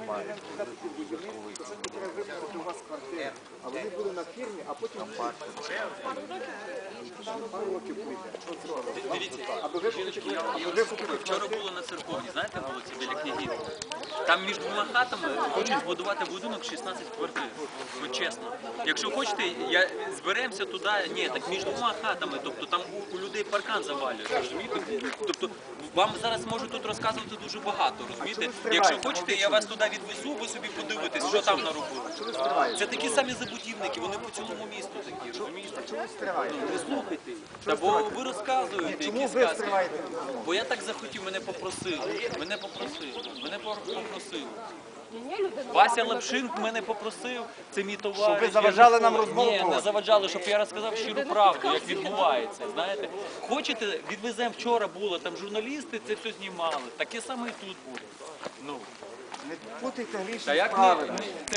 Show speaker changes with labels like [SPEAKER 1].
[SPEAKER 1] немає.
[SPEAKER 2] у вас квартира, а вони були на фірмі, а потім пару років прийде.
[SPEAKER 3] Дивіться,
[SPEAKER 2] Аби ви
[SPEAKER 3] вчора було на церковні, знаєте, було княгів. Там між двома хатами хочуть збудувати будинок 16 квартир. Ну чесно. Якщо хочете, я зберемося туди. Ні, так між двома хатами. Тобто там у, людей паркан завалюється, розумієте? Тобто вам зараз можу тут розказувати дуже багато, розумієте? Якщо хочете, я вас туди відвезу, ви собі подивитесь, що там наробили. Це такі самі забудівники, вони по цілому місту такі, розумієте? Ну, ви слухайте. Та бо ви розказуєте,
[SPEAKER 2] Чому
[SPEAKER 3] які
[SPEAKER 2] ви
[SPEAKER 3] сказки. Бо я так захотів, мене попросили. Мене попросили. Мене попросили. Вася Лапшин мене попросив, це мій товариш.
[SPEAKER 2] Щоб ви заважали нам розмову
[SPEAKER 3] Ні, не заважали, щоб я розказав щиру правду, як відбувається. Знаєте, хочете, відвеземо вчора було, там журналісти це все знімали. Таке саме і тут буде. Ну,
[SPEAKER 2] Не путайте
[SPEAKER 3] та як
[SPEAKER 2] справи.
[SPEAKER 3] не, не- це